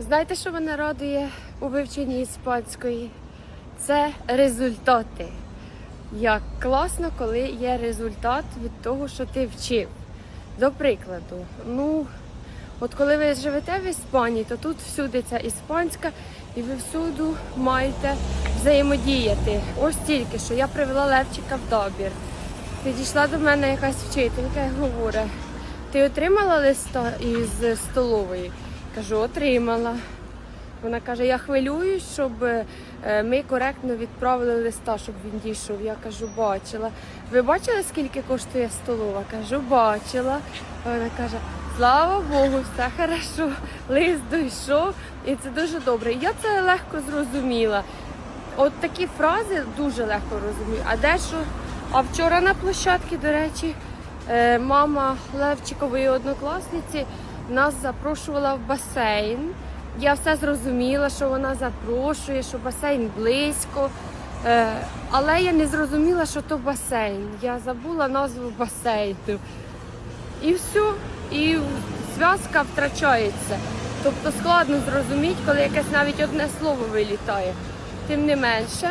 Знаєте, що мене радує у вивченні іспанської? Це результати. Як класно, коли є результат від того, що ти вчив. До прикладу, ну, от коли ви живете в Іспанії, то тут всюди ця іспанська, і ви всюди маєте взаємодіяти. Ось тільки що я привела Левчика в добір. Підійшла до мене якась вчителька і говорить, ти отримала листа із столової? Кажу, отримала. Вона каже, я хвилююсь, щоб е, ми коректно відправили листа, щоб він дійшов. Я кажу, бачила. Ви бачили, скільки коштує столова? Кажу, бачила. Вона каже, слава Богу, все хорошо. Лист дійшов, і це дуже добре. Я це легко зрозуміла. От такі фрази дуже легко розумію. А дещо, а вчора на площадці, до речі, е, мама Левчикової однокласниці нас запрошувала в басейн. Я все зрозуміла, що вона запрошує, що басейн близько. Е, але я не зрозуміла, що то басейн. Я забула назву басейну. І все, і зв'язка втрачається. Тобто складно зрозуміти, коли якесь навіть одне слово вилітає. Тим не менше,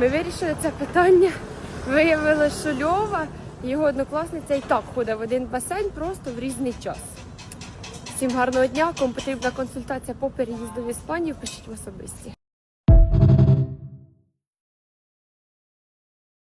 ми вирішили це питання. Виявилося, що Льова, його однокласниця, і так ходить в один басейн просто в різний час. Всім гарного дня. Кому потрібна консультація по переїзду в Іспанію, пишіть в особисті.